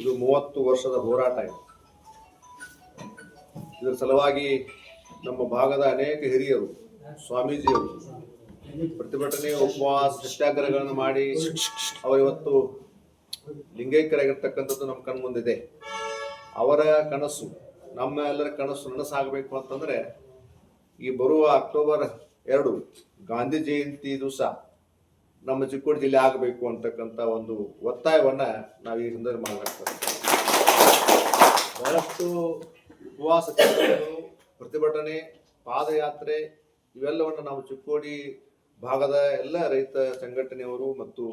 ಇದು ಮೂವತ್ತು ವರ್ಷದ ಹೋರಾಟ ಇದೆ. ಇದರ ಸಲುವಾಗಿ ನಮ್ಮ ಭಾಗದ ಅನೇಕ ಹಿರಿಯರು, ಸ್ವಾಮೀಜಿಯವರು ಪ್ರತಿಭಟನೆ, ಉಪವಾಸ, ಸತ್ಯಾಗ್ರಹಗಳನ್ನು ಮಾಡಿ ಅವರಿವತ್ತು ಲಿಂಗೈಕ್ಯರಾಗಿರ್ತಕ್ಕಂಥದ್ದು ನಮ್ಮ ಕಣ್ಮುಂದಿದೆ ಅವರ ಕನಸು, ನಮ್ಮ ಎಲ್ಲರ ಕನಸು ನನಸಾಗಬೇಕು ಅಂತಂದ್ರೆ ಈ ಬರುವ ಅಕ್ಟೋಬರ್ ಎರಡು ಗಾಂಧಿ ಜಯಂತಿ ದಿವಸ ನಮ್ಮ ಚಿಕ್ಕೋಡಿ ಜಿಲ್ಲೆ ಆಗಬೇಕು ಅಂತಕ್ಕಂಥ ಒಂದು ಒತ್ತಾಯವನ್ನ ನಾವು ಈ ಸಂದರ್ಭ ಮಾಡಲಾಗ್ತದೆ ಬಹಳಷ್ಟು ಉಪವಾಸ ಪ್ರತಿಭಟನೆ, ಪಾದಯಾತ್ರೆ, ಇವೆಲ್ಲವನ್ನು ನಾವು ಚಿಕ್ಕೋಡಿ ಭಾಗದ ಎಲ್ಲ ರೈತ ಸಂಘಟನೆಯವರು ಮತ್ತು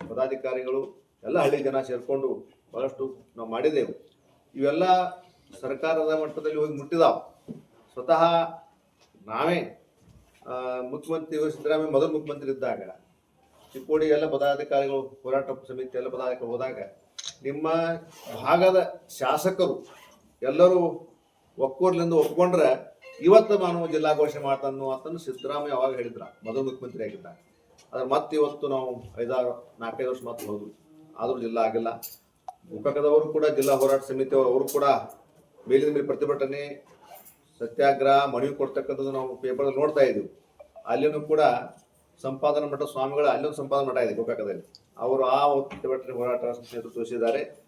ಪದಾಧಿಕಾರಿಗಳು, ಎಲ್ಲ ಹಳ್ಳಿ ಜನ ಸೇರ್ಕೊಂಡು ಬಹಳಷ್ಟು ನಾವು ಮಾಡಿದೆವು. ಇವೆಲ್ಲ ಸರ್ಕಾರದ ಮಟ್ಟದಲ್ಲಿ ಹೋಗಿ ಮುಟ್ಟಿದಾವ. ಸ್ವತಃ ನಾವೇ ಮುಖ್ಯಮಂತ್ರಿ ಸಿದ್ದರಾಮಯ್ಯ ಮೊದಲು ಮುಖ್ಯಮಂತ್ರಿ ಇದ್ದಾಗ ಚಿಕ್ಕೋಡಿ ಎಲ್ಲ ಪದಾಧಿಕಾರಿಗಳು, ಹೋರಾಟ ಸಮಿತಿ ಎಲ್ಲ ಪದಾಧಿಕಾರಿಗಳು ಹೋದಾಗ ನಿಮ್ಮ ಭಾಗದ ಶಾಸಕರು ಎಲ್ಲರೂ ಒಕ್ಕೂರ್ಲಿಂದ ಒಪ್ಕೊಂಡ್ರೆ ಇವತ್ತು ನಾನು ಜಿಲ್ಲಾ ಘೋಷಣೆ ಮಾಡ್ತಾನು ಅಂತಂದು ಸಿದ್ದರಾಮಯ್ಯ ಅವಾಗ ಹೇಳಿದ್ರ. ಮೊದಲು ಮುಖ್ಯಮಂತ್ರಿ ಆಗಿದ್ದಾಗ ಆದ್ರೆ ಮತ್ತೆ ಇವತ್ತು ನಾವು ಐದಾರು, ನಾಲ್ಕೈದು ವರ್ಷ ಮತ್ತೆ ಹೋದ್ರು ಆದರೂ ಜಿಲ್ಲಾ ಆಗಿಲ್ಲ. ಗುಪಕದವರು ಕೂಡ, ಜಿಲ್ಲಾ ಹೋರಾಟ ಸಮಿತಿಯವರು, ಅವರು ಕೂಡ ಮೇಲಿನ ಮೇಲೆ ಪ್ರತಿಭಟನೆ, ಸತ್ಯಾಗ್ರಹ, ಮನವಿ ಕೊಡ್ತಕ್ಕಂಥದ್ದು ನಾವು ಪೇಪರ್ ನೋಡ್ತಾ ಇದ್ದೀವಿ. ಅಲ್ಲಿನೂ ಕೂಡ ಸಂಪಾದನಾ ಮಠ ಸ್ವಾಮಿಗಳ ಅಲ್ಲೊಂದು ಸಂಪಾದನಾ ಮಠ ಇದೆ ಗೋಕಾಕದಲ್ಲಿ. ಅವರು ಆ ಪ್ರತಿಭಟನೆ ಹೋರಾಟ ನೇತೃತ್ವ ವಹಿಸಿದ್ದಾರೆ